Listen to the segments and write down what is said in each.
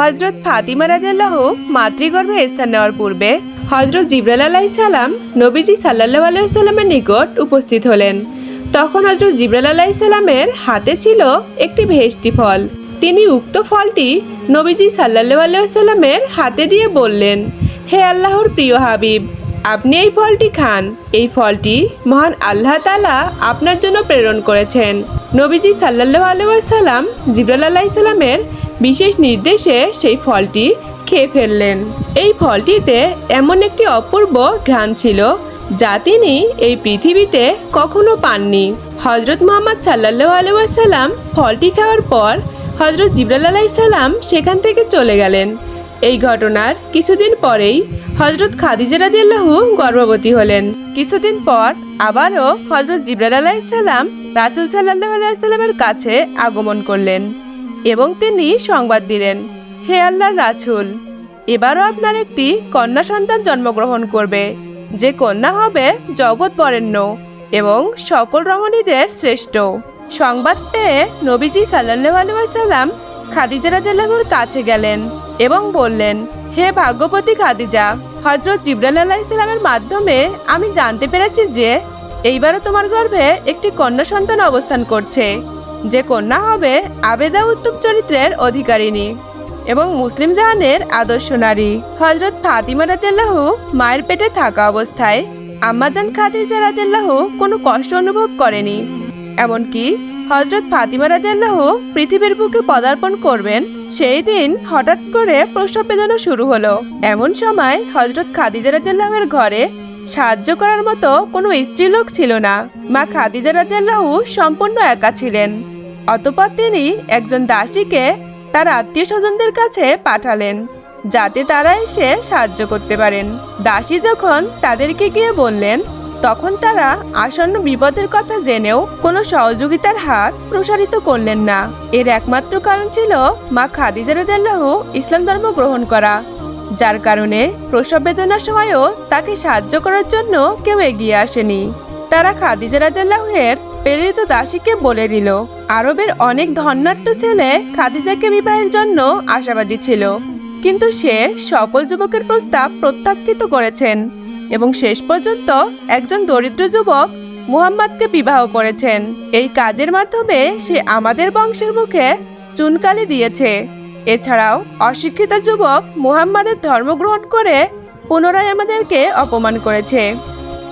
হজরত ফাতিমা রাদিয়াল্লাহ মাতৃগর্ভে স্থান নেওয়ার পূর্বে হজরত জিব্রাইল আলাইহিস সালাম নবীজি সাল্লাল্লাহু আলাইহি সাল্লামের নিকট উপস্থিত হলেন। তখন হজরত জিব্রাইল আলাইহিস সালামের হাতে ছিল একটি ভেস্তি ফল। তিনি উক্ত ফলটি নবীজি সাল্লাল্লাহু আলাইহি সাল্লামের হাতে দিয়ে বললেন, হে আল্লাহর প্রিয় হাবিব, আপনি এই ফলটি খান। এই ফলটি মহান আল্লাহ তালা আপনার জন্য প্রেরণ করেছেন। নবীজি সাল্লাহ আলাইসাল্লাম জিব্রাল আলাইসাল্লামের বিশেষ নির্দেশে সেই ফলটি খেয়ে ফেললেন। এই ফলটিতে এমন একটি অপূর্ব ঘ্রাণ ছিল যা তিনি এই পৃথিবীতে কখনো পাননি। হজরত মোহাম্মদ সাল্লাহ আলাইসাল্লাম ফলটি খাওয়ার পর হজরত জিব্রাল আলাইসাল্লাম সেখান থেকে চলে গেলেন। এই ঘটনার কিছুদিন পরেই হজরত খাদিজা রাদিয়াল্লাহু গর্ভবতী হলেন। কিছুদিন পর আবারও হজরত জিব্রাইল আলাইসাল্লাম রাসুল সাল্লাহ আলাইসাল্লামের কাছে আগমন করলেন। এবং তিনি সংবাদ দিলেন, হে আল্লাহর রাসুল, এবারও আপনার একটি কন্যা সন্তান জন্মগ্রহণ করবে। যে কন্যা হবে জগৎ বরেণ্য এবং সকল রমণীদের শ্রেষ্ঠ। সংবাদ পেয়ে নবীজি সাল্লাহ আলাইসাল্লাম খাদিজা রাদিয়াল্লাহুর কাছে গেলেন এবং বললেন, হে ভাগ্যবতী খাদিজা হজরত জিব্রাইল আলাহ ইসলামের মাধ্যমে আমি জানতে পেরেছি যে এইবারও তোমার গর্ভে একটি কন্যা সন্তান অবস্থান করছে। যে কন্যা হবে আবেদা উত্তম চরিত্রের অধিকারিণী এবং মুসলিম জাহানের আদর্শ নারী। হজরত ফাতিমা রাদিয়াল্লাহু মায়ের পেটে থাকা অবস্থায় আম্মাজান খাদিজা রাদিয়াল্লাহু কোনো কষ্ট অনুভব করেনি। এমনকি হজরত ফাতিমা রাদিয়াল্লাহু পৃথিবীর বুকে পদার্পণ করবেন, সেই দিন হঠাৎ করে প্রসব বেদনা শুরু হলো। এমন সময় হজরত খাদিজা রাদিয়াল্লাহুর ঘরে সাহায্য করার মতো কোনো স্ত্রীলোক ছিল না। মা খাদিজা রাদিয়াল্লাহু সম্পূর্ণ একা ছিলেন। অতপর তিনি একজন দাসীকে তার আত্মীয় স্বজনদের কাছে পাঠালেন, যাতে তারা এসে সাহায্য করতে পারেন। দাসী যখন তাদেরকে গিয়ে বললেন, তখন তারা আসন্ন বিপদের কথা জেনেও কোনো সহযোগিতার হাত প্রসারিত করলেন না। এর একমাত্র কারণ ছিল মা খাদিজা রাদিয়াল্লাহু ইসলাম ধর্ম গ্রহণ করা, যার কারণে প্রসব বেদনার সময়ও তাকে সাহায্য করার জন্য কেউ এগিয়ে আসেনি। তারা খাদিজা প্রেরিত দাসীকে বলে দিল, আরবের অনেক ধন্যাট্য ছেলে খাদিজাকে বিবাহের জন্য আশাবাদী ছিল। কিন্তু সে সকল যুবকের প্রস্তাব প্রত্যাখ্যিত করেছেন এবং শেষ পর্যন্ত একজন দরিদ্র যুবক মুহাম্মদকে বিবাহ করেছেন। এই কাজের মাধ্যমে সে আমাদের বংশের মুখে চুনকালি দিয়েছে। এছাড়াও অশিক্ষিত যুবক মুহাম্মাদের ধর্ম গ্রহণ করে পুনরায় আমাদেরকে অপমান করেছে।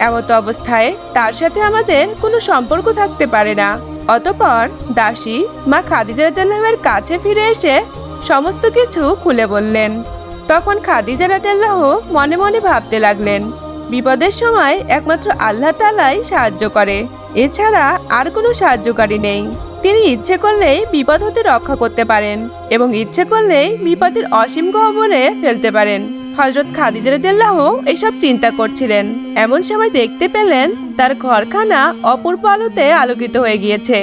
এমত অবস্থায় তার সাথে আমাদের কোনো সম্পর্ক থাকতে পারে না। অতপর দাসী মা খাদিজা রাদিয়াল্লাহুর কাছে ফিরে এসে সমস্ত কিছু খুলে বললেন। তখন খাদিজা রাদিয়াল্লাহু মনে মনে ভাবতে লাগলেন, বিপদের সময় একমাত্র আল্লাহ তালাই সাহায্য করে, এছাড়া আর কোনো সাহায্যকারী নেই। তিনি ইচ্ছে করলেই বিপদ হতে রক্ষা করতে পারেন এবং ইচ্ছে করলেই বিপদের অসীম গহ্বরে ফেলতে পারেন। হজরত খাদিজা রাদিয়াল্লাহু এসব চিন্তা করছিলেন। এমন সময় দেখতে পেলেন তার ঘরখানা অপূর্ব আলোতে আলোকিত হয়ে গিয়েছে।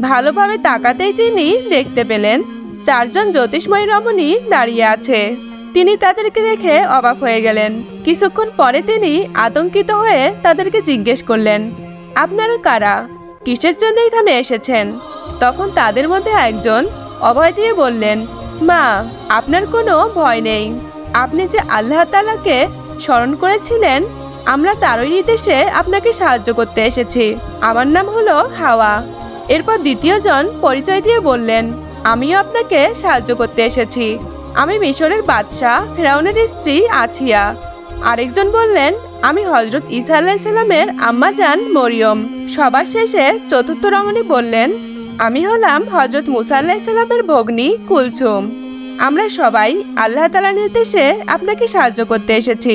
ভালোভাবে তাকাতেই তিনি দেখতে পেলেন চারজন জ্যোতিষময় রমণী দাঁড়িয়ে আছে। তিনি তাদেরকে দেখে অবাক হয়ে গেলেন। কিছুক্ষণ পরে তিনি আতঙ্কিত হয়ে তাদেরকে জিজ্ঞেস করলেন, আপনারা কারা? কিসের জন্য এখানে এসেছেন? তখন তাদের মধ্যে একজন অভয় দিয়ে বললেন, মা, আপনার কোনো ভয় নেই। আপনি যে আল্লাহ তালাকে স্মরণ করেছিলেন, আমরা তারই নির্দেশে আপনাকে সাহায্য করতে এসেছি। আমার নাম হলো হাওয়া। এরপর দ্বিতীয়জন পরিচয় দিয়ে বললেন, আমিও আপনাকে সাহায্য করতে এসেছি। আমি মিশরের বাদশাহ ফেরাউনের স্ত্রী আছিয়া। আরেকজন বললেন, আমি হজরত ইসা আলাইসাল্লামের আম্মা জান মরিয়ম। সবার শেষে চতুর্থ রমণী বললেন, আমি হলাম হজরত মুসা আলাইসাল্লামের ভগ্নী কুলছুম আমরা সবাই আল্লাহ তালা নির্দেশে আপনাকে সাহায্য করতে এসেছি।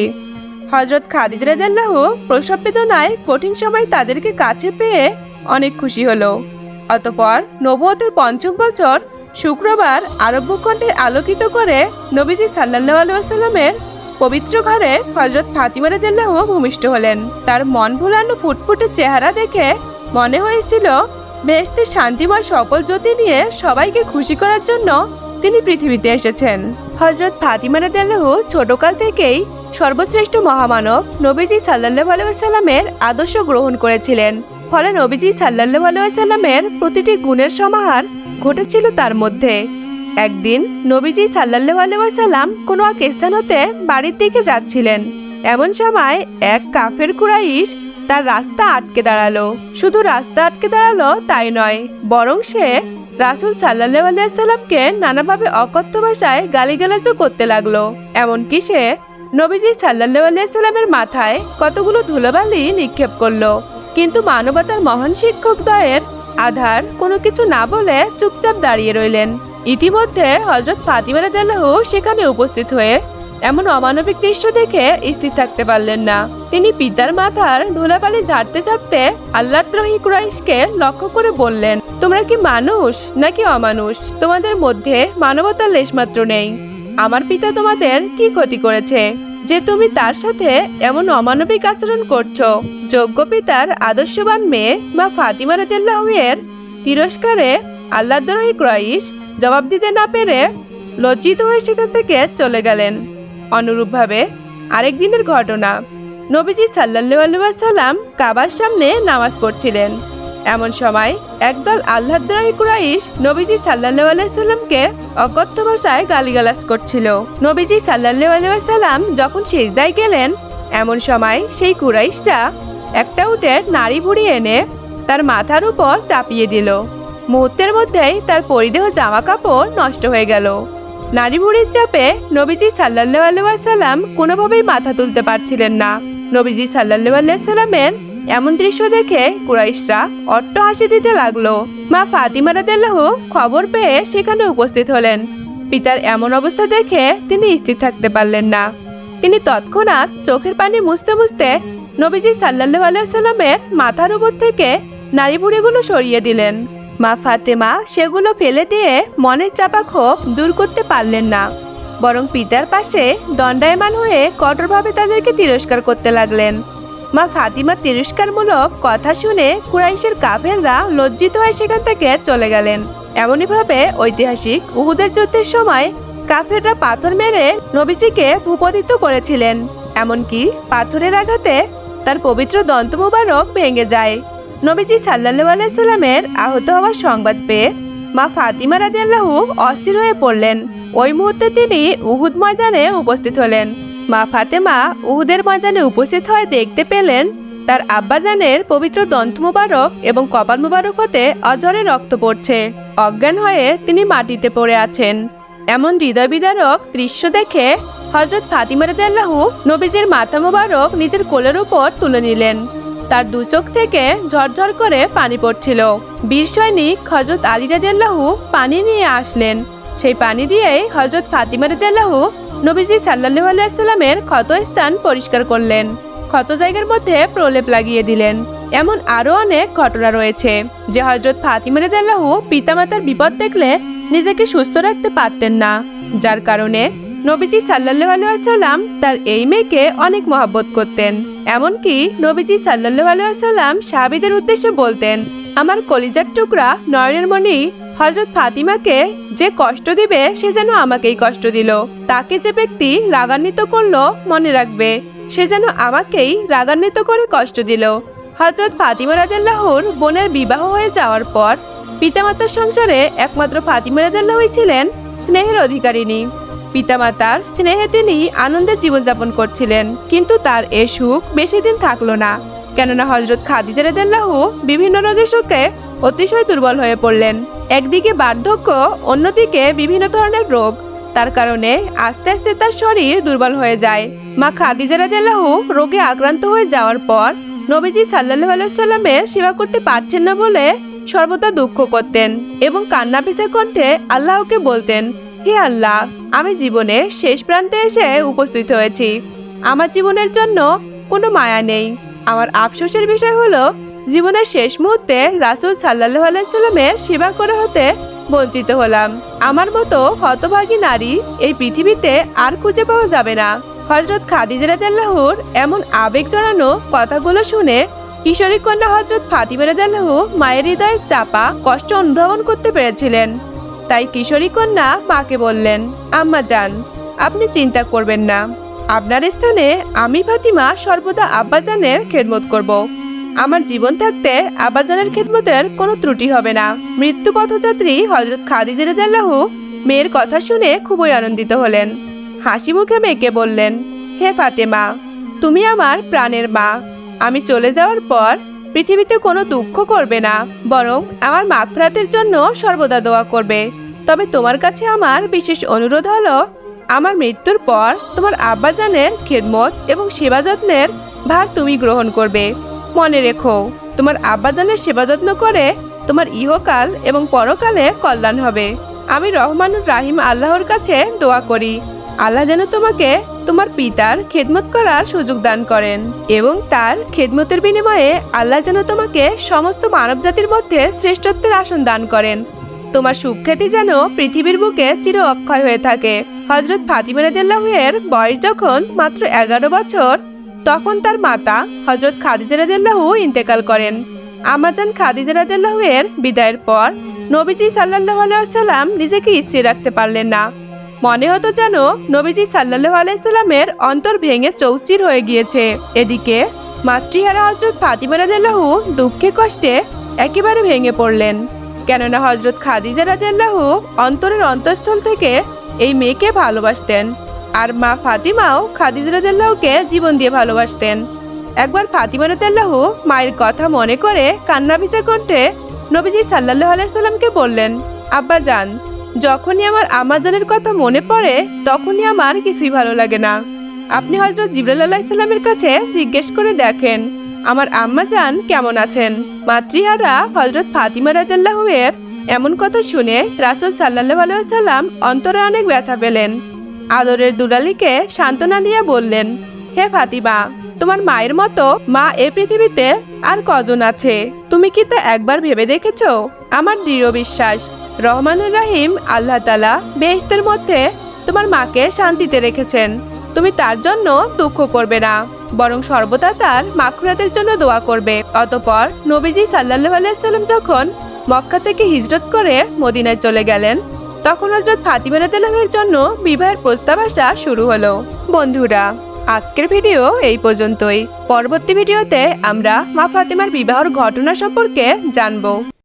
হজরত খাদিজ রাদিয়াল্লাহু প্রসব বেদনায় কঠিন সময় তাদেরকে কাছে পেয়ে অনেক খুশি হলো। অতপর নবুয়তের পঞ্চম বছর শুক্রবার আরব ভূখণ্ডে আলোকিত করে নবীজি সাল্লাহ আলুয়াসাল্লামের পবিত্র ঘরে হজরত ফাতিমা রাদিয়াল্লাহু ভূমিষ্ঠ হলেন। তার মন ভুলানো ফুটফুটে চেহারা দেখে মনে হয়েছিল বেহেশতের শান্তিময় সকল জ্যোতি নিয়ে সবাইকে খুশি করার জন্য তিনি পৃথিবীতে এসেছেন। হজরত ফাতিমা রাদিয়াল্লাহু ছোটকাল থেকেই সর্বশ্রেষ্ঠ মহামানব নবীজি সাল্লাহ আলাইসাল্লামের আদর্শ গ্রহণ করেছিলেন। ফলে নবীজি সাল্লাহ আলাইসাল্লামের প্রতিটি গুণের সমাহার ঘটেছিল তার মধ্যে। একদিন নবীজি সাল্লাল্লাহু আলাইহি ওয়াসাল্লাম কোনো এক স্থান হতে বাড়ির দিকে যাচ্ছিলেন। এমন সময় এক কাফের কুরাইশ তার রাস্তা আটকে দাঁড়াল। শুধু রাস্তা আটকে দাঁড়াল তাই নয়, বরং সে রাসুল সাল্লাহ আলাইসাল্লামকে নানাভাবে অকথ্য ভাষায় গালিগালাজও করতে লাগল। এমনকি সে নবীজি সাল্লাহ আলাইসাল্লামের মাথায় কতগুলো ধুলোবালি নিক্ষেপ করল। কিন্তু মানবতার মহান শিক্ষক দয়ের আধার কোনো কিছু না বলে চুপচাপ দাঁড়িয়ে রইলেন। ইতিমধ্যে হজরত ফাতিমা রাদিয়াল্লাহু সেখানে উপস্থিত হয়ে এমন অমানবিক দৃশ্য দেখে স্থির থাকতে পারলেন না। তিনি পিতার মাথার ধুলাবালি ঝাড়তে ঝাড়তে আল্লাদ্রোহী কুরাইশকে লক্ষ্য করে বললেন তোমরা কি মানুষ নাকি অমানুষ? তোমাদের মধ্যে মানবতার লেশমাত্র নেই। আমার পিতা তোমাদের কি ক্ষতি করেছে? যে তুমি তার সাথে এমন অমানবিক আচরণ করছ, যোগ্য পিতার আদর্শবান মেয়ে বা ফাতিমা রাদিয়াল্লাহু এর তিরস্কারে আল্লাদ্রোহী কুরাইশ জবাব দিতে না পেরে লজ্জিত হয়ে সেখান থেকে চলে গেলেন। অনুরূপভাবে আরেক দিনের ঘটনা। নবীজি সাল্লাল্লাহু আলাইহি সাল্লাম কাবার সামনে নামাজ পড়ছিলেন। এমন সময় একদল আল্লাহদ্রোহী কুরাইশ নবীজি সাল্লাল্লাহু আলাইহি সাল্লামকে অকথ্য ভাষায় গালিগালাজ করছিল। নবীজি সাল্লাল্লাহু আলাইহি সাল্লাম যখন সেজদায় গেলেন, এমন সময় সেই কুরাইশরা একটা উটের নাড়ি ভুড়ি এনে তার মাথার উপর চাপিয়ে দিল। মুহূর্তের মধ্যেই তার পরিদেহ জামা কাপড় নষ্ট হয়ে গেল। নারী বুড়ির চাপে নবীজি সাল্লাল্লাহু আলাইহি সাল্লাম কোনোভাবেই মাথা তুলতে পারছিলেন না। নবীজি সাল্লাল্লাহু আলাইহি সাল্লামের এমন দৃশ্য দেখে কুরাইশরা অট্ট হাসি দিতে লাগল। মা ফাতিমা রাদিয়াল্লাহু খবর পেয়ে সেখানে উপস্থিত হলেন। পিতার এমন অবস্থা দেখে তিনি স্থির থাকতে পারলেন না। তিনি তৎক্ষণাৎ চোখের পানি মুছতে মুছতে নবীজি সাল্লাল্লাহু আলাইহি সাল্লামের মাথার উপর থেকে নারী বুড়িগুলো সরিয়ে দিলেন। মা ফাতেমা সেগুলো ফেলে দিয়ে মনের চাপা ক্ষোভ দূর করতে পারলেন না। বরং পিতার পাশে দণ্ডায়মান হয়ে কঠোরভাবে তাদেরকে তিরস্কার করতে লাগলেন। মা ফাতিমার তিরস্কারমূলক কথা শুনে কুরাইশের কাফেররা লজ্জিত হয়ে সেখান থেকে চলে গেলেন। এমনইভাবে ঐতিহাসিক উহুদের যুদ্ধের সময় কাফেররা পাথর মেরে নবীজিকে ভূপতিত করেছিলেন। এমনকি পাথরের আঘাতে তার পবিত্র দন্ত মুবারক ভেঙে যায়। নবীজি সাল্লাল্লাহু আলাইহি সাল্লামের আহত হওয়ার সংবাদ পেয়ে মা ফাতিমা রাদিয়াল্লাহু অস্থির হয়ে পড়লেন। ওই মুহূর্তে তিনি উহুদ ময়দানে উপস্থিত হলেন। মা ফাতেমা উহুদের ময়দানে উপস্থিত হয়ে দেখতে পেলেন তার আব্বাজানের পবিত্র দন্ত মুবারক এবং কপাল মুবারক হতে অজরে রক্ত পড়ছে। অজ্ঞান হয়ে তিনি মাটিতে পড়ে আছেন। এমন হৃদয় বিদারক দৃশ্য দেখে হজরত ফাতিমা রাদিয়াল্লাহু নবীজির মাথা মুবারক নিজের কোলের উপর তুলে নিলেন। তার দু চোখ থেকে ঝরঝর করে পানি পড়ছিল। বীর সৈনিক হজরত আলী পানি নিয়ে আসলেন। সেই পানি দিয়েই হজরত ফাতিমা রাদিয়াল্লাহু নবীজি সাল্লাল্লাহু আলাইহি সাল্লামের ক্ষত স্থান পরিষ্কার করলেন। ক্ষত জায়গার মধ্যে প্রলেপ লাগিয়ে দিলেন। এমন আরও অনেক ঘটনা রয়েছে, যে হজরত ফাতিমা রাদিয়াল্লাহু পিতামাতার বিপদ দেখলে নিজেকে সুস্থ রাখতে পারতেন না। যার কারণে নবীজি সাল্লাল্লাহু আলাইহি তার এই মেয়েকে অনেক মহব্বত করতেন। এমনকি নবীজি সাল্লাল্লাহু আলাইহি সাল্লাম সাহাবীদের উদ্দেশ্যে বলতেন, আমার কলিজার টুকরা নয়নের মণি হজরত ফাতিমাকে যে কষ্ট দিবে, সে যেন আমাকেই কষ্ট দিল। তাকে যে ব্যক্তি রাগান্বিত করল মনে রাখবে। সে যেন আমাকেই রাগান্বিত করে কষ্ট দিল। হজরত ফাতিমা রাদিয়াল্লাহুর বোনের বিবাহ হয়ে যাওয়ার পর পিতামাতার সংসারে একমাত্র ফাতিমা রাদিয়াল্লাহুই ছিলেন স্নেহের অধিকারিণী। পিতামাতার স্নেহে তিনি আনন্দে জীবনযাপন করছিলেন, কিন্তু তার এ সুখ বেশি দিন থাকল না। কেননা হজরত খাদিজা রাদিয়াল্লাহু বিভিন্ন রোগের শোকে অতিশয় দুর্বল হয়ে পড়লেন। একদিকে বার্ধক্য, অন্যদিকে বিভিন্ন ধরনের রোগ। তার কারণে আস্তে আস্তে তার শরীর দুর্বল হয়ে যায়। মা খাদিজা রাদিয়াল্লাহু রোগে আক্রান্ত হয়ে যাওয়ার পর নবীজি সাল্লাল্লাহু আলাইহি সাল্লামের সেবা করতে পারছেন না বলে সর্বদা দুঃখ করতেন এবং কান্না ভেজা কণ্ঠে আল্লাহকে বলতেন, হে আল্লাহ, আমি জীবনের শেষ প্রান্তে এসে উপস্থিত হয়েছি। আমার জীবনের জন্য কোনো মায়া নেই। আমার আফসোসের বিষয় হলো জীবনের শেষ মুহূর্তে রাসূল সাল্লাল্লাহু আলাইহি সাল্লামের সেবা করে হতে বঞ্চিত হলাম। আমার মতো হতভাগী নারী এই পৃথিবীতে আর খুঁজে পাওয়া যাবে না। হজরত খাদিজা রাদিয়াল্লাহুর এমন আবেগ জড়ানো কথাগুলো শুনে কিশোরী কন্যা হজরত ফাতিমা রাদিয়াল্লাহু মায়ের হৃদয়ের চাপা কষ্ট অনুধাবন করতে পেরেছিলেন। তাই কিশোরী কন্যা মাকে বললেন, আম্মা যান, আপনি চিন্তা করবেন না। আপনার স্থানে আমি ফাতিমা সর্বদা আব্বাজানের খেদমত করব। আমার জীবন থাকতে আব্বাজানের খেদমতের কোনো ত্রুটি হবে না। মৃত্যু পথযাত্রী হজরত খাদিজা রাদিয়াল্লাহু মেয়ের কথা শুনে খুবই আনন্দিত হলেন। হাসি মুখে মেয়েকে বললেন, হে ফাতেমা, তুমি আমার প্রাণের মা। আমি চলে যাওয়ার পর পৃথিবীতে কোনো দুঃখ করবে না, বরং আমার মাগফরাতের জন্য সর্বদা দোয়া করবে। তবে তোমার কাছে আমার বিশেষ অনুরোধ হলো, আমার মৃত্যুর পর তোমার আব্বাজানের খেদমত এবং সেবা যত্নের ভার তুমি গ্রহণ করবে। মনে রেখো, তোমার আব্বাজানের সেবা যত্ন করে তোমার ইহকাল এবং পরকালে কল্যাণ হবে। আমি রহমানুর রাহিম আল্লাহর কাছে দোয়া করি, আল্লাহ যেন তোমাকে তোমার পিতার খেদমত করার সুযোগ দান করেন এবং তার খেদমতের বিনিময়ে আল্লাহ যেন তোমাকে সমস্ত মানবজাতির মধ্যে শ্রেষ্ঠত্বের আসন দান করেন। তোমার সুখ্যাতি যেন পৃথিবীর বুকে চির অক্ষয় হয়ে থাকে। হজরত ফাতিমা রাদিয়াল্লাহুয়ের বয়স যখন মাত্র এগারো বছর তখন তার মাতা হজরত খাদিজা রাদিয়াল্লাহু ইন্তেকাল করেন। আমাজান খাদিজা এর বিদায়ের পর নবীজি সাল্লাল্লাহু আলাইহি সাল্লাম নিজেকে স্থির রাখতে পারলেন না। মনে হতো যেন নবীজি সাল্লাল্লাহু আলাইহি সাল্লামের অন্তর ভেঙে চৌচির হয়ে গিয়েছে। এদিকে মাতৃহারা হজরত ফাতিমা রাদিয়াল্লাহু দুঃখে কষ্টে একেবারে ভেঙে পড়লেন। কেননা হজরত খাদিজা রাদিয়াল্লাহু অন্তরের অন্তঃস্থল থেকে এই মেয়েকে ভালোবাসতেন। আর মা ফাতিমাও খাদিজা রাদিয়াল্লাহুকে জীবন দিয়ে ভালোবাসতেন। একবার ফাতিমা রাদিয়াল্লাহু মায়ের কথা মনে করে কান্না ভিজা কণ্ঠে নবীজি সাল্লাল্লাহু আলাইহি সাল্লামকে বললেন, আব্বা যান, যখনই আমার আমাজানের কথা মনে পড়ে, তখনই আমার কিছুই ভালো লাগে না। আপনি হজরত জিবরাল আলাহ ইসলামের কাছে জিজ্ঞেস করে দেখেন, আমার আম্মা যান কেমন আছেন? মাতৃহারা হজরত ফাতিমা রাদিয়াল্লাহুয়ের এমন কথা শুনে রাসূল সাল্লাল্লাহু আলাইহি সাল্লাম অন্তরে অনেক ব্যথা পেলেন। আদরের দুলালিকে সান্ত্বনা দিয়ে বললেন, হে ফাতিমা, তোমার মায়ের মতো মা এ পৃথিবীতে আর কজন আছে? তুমি কি তা একবার ভেবে দেখেছ? আমার দৃঢ় বিশ্বাস, রহমানুর রাহিম আল্লাহ তালা বেহেশতের মধ্যে তোমার মাকে শান্তিতে রেখেছেন। তুমি তার জন্য দুঃখ করবে না, বরং সর্বদা তার মাখুরাতের জন্য দোয়া করবে। অতপর নবীজি সাল্লাল্লাহু আলাইহি সাল্লাম যখন মক্কা থেকে হিজরত করে মদিনায় চলে গেলেন তখন হজরত ফাতিমা রাতালামের জন্য বিবাহের প্রস্তাব আসা শুরু হলো। বন্ধুরা, আজকের ভিডিও এই পর্যন্তই। পরবর্তী ভিডিওতে আমরা মা ফাতিমার বিবাহর ঘটনা সম্পর্কে জানব।